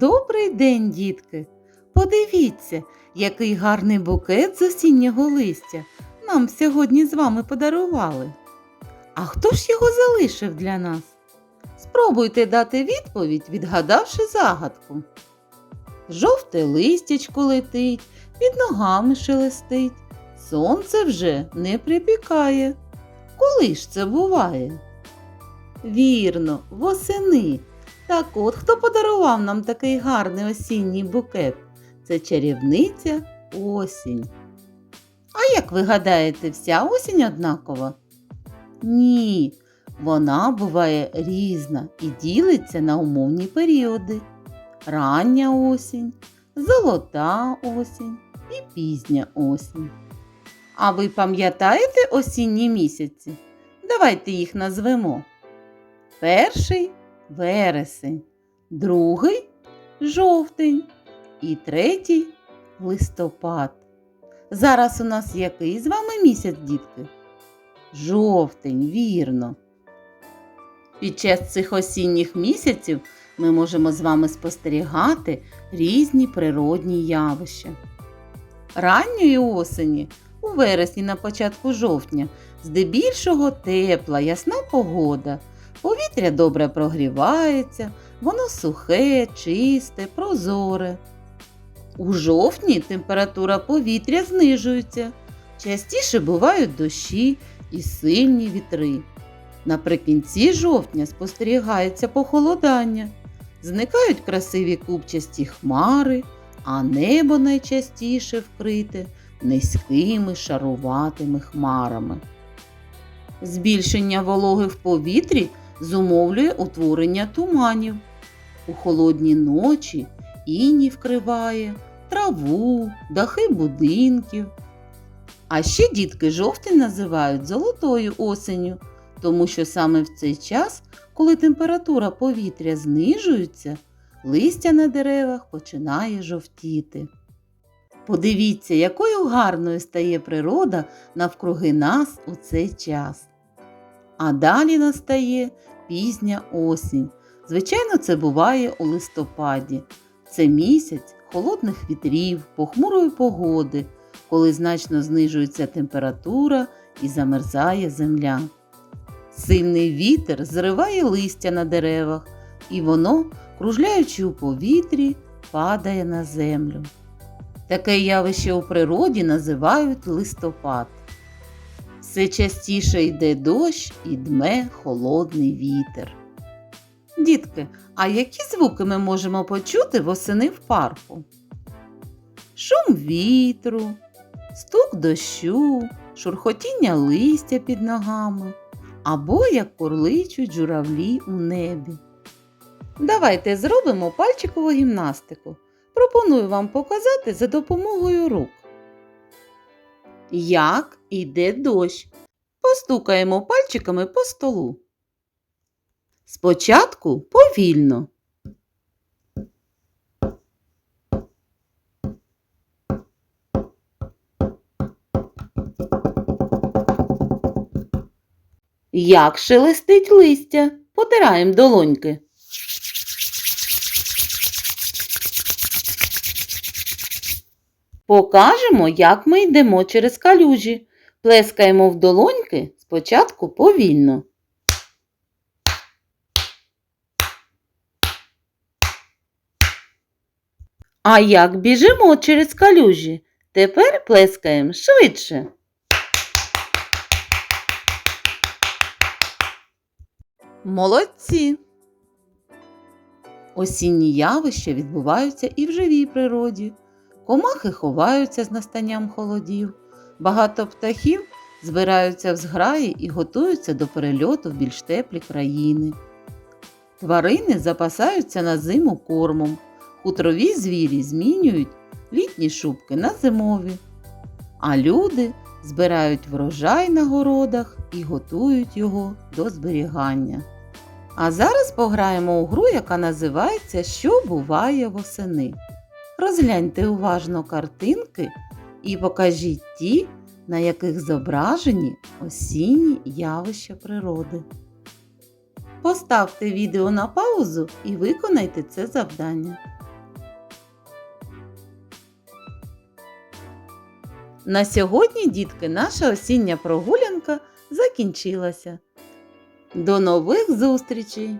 Добрий день, дітки! Подивіться, який гарний букет з осіннього листя нам сьогодні з вами подарували. А хто ж його залишив для нас? Спробуйте дати відповідь, відгадавши загадку. Жовте листячко летить, під ногами шелестить, сонце вже не припікає. Коли ж це буває? Вірно, восени. Так от, хто подарував нам такий гарний осінній букет? Це чарівниця осінь. А як ви гадаєте, вся осінь однакова? Ні, вона буває різна і ділиться на умовні періоди. Рання осінь, золота осінь і пізня осінь. А ви пам'ятаєте осінні місяці? Давайте їх назвемо. Перший вересень, другий жовтень і третій листопад. Зараз у нас який з вами місяць, дітки? Жовтень, вірно. Під час цих осінніх місяців ми можемо з вами спостерігати різні природні явища. Ранньої осені, у вересні на початку жовтня, здебільшого тепла, ясна погода. Повітря добре прогрівається, воно сухе, чисте, прозоре. У жовтні температура повітря знижується, частіше бувають дощі і сильні вітри. Наприкінці жовтня спостерігається похолодання, зникають красиві купчасті хмари, а небо найчастіше вкрите низькими шаруватими хмарами. Збільшення вологи в повітрі зумовлює утворення туманів. У холодні ночі іні вкриває траву, дахи будинків. А ще дітки жовтень називають золотою осенню, тому що саме в цей час, коли температура повітря знижується, листя на деревах починає жовтіти. Подивіться, якою гарною стає природа навкруги нас у цей час. А далі настає пізня осінь. Звичайно, це буває у листопаді. Це місяць холодних вітрів, похмурої погоди, коли значно знижується температура і замерзає земля. Сильний вітер зриває листя на деревах, і воно, кружляючи у повітрі, падає на землю. Таке явище у природі називають листопад. Все частіше йде дощ і дме холодний вітер. Дітки, а які звуки ми можемо почути восени в парку? Шум вітру, стук дощу, шурхотіння листя під ногами або як курличуть журавлі у небі. Давайте зробимо пальчикову гімнастику. Пропоную вам показати за допомогою рук. Як іде дощ? Постукаємо пальчиками по столу. Спочатку повільно. Як шелестить листя? Потираємо долоньки. Покажемо, як ми йдемо через калюжі. Плескаємо в долоньки спочатку повільно. А як біжимо через калюжі? Тепер плескаємо швидше. Молодці! Осінні явища відбуваються і в живій природі. Комахи ховаються з настанням холодів, багато птахів збираються в зграї і готуються до перельоту в більш теплі країни. Тварини запасаються на зиму кормом, хутрові звірі змінюють літні шубки на зимові, а люди збирають врожай на городах і готують його до зберігання. А зараз пограємо у гру, яка називається Що буває восени. Розгляньте уважно картинки і покажіть ті, на яких зображені осінні явища природи. Поставте відео на паузу і виконайте це завдання. На сьогодні, дітки, наша осіння прогулянка закінчилася. До нових зустрічей!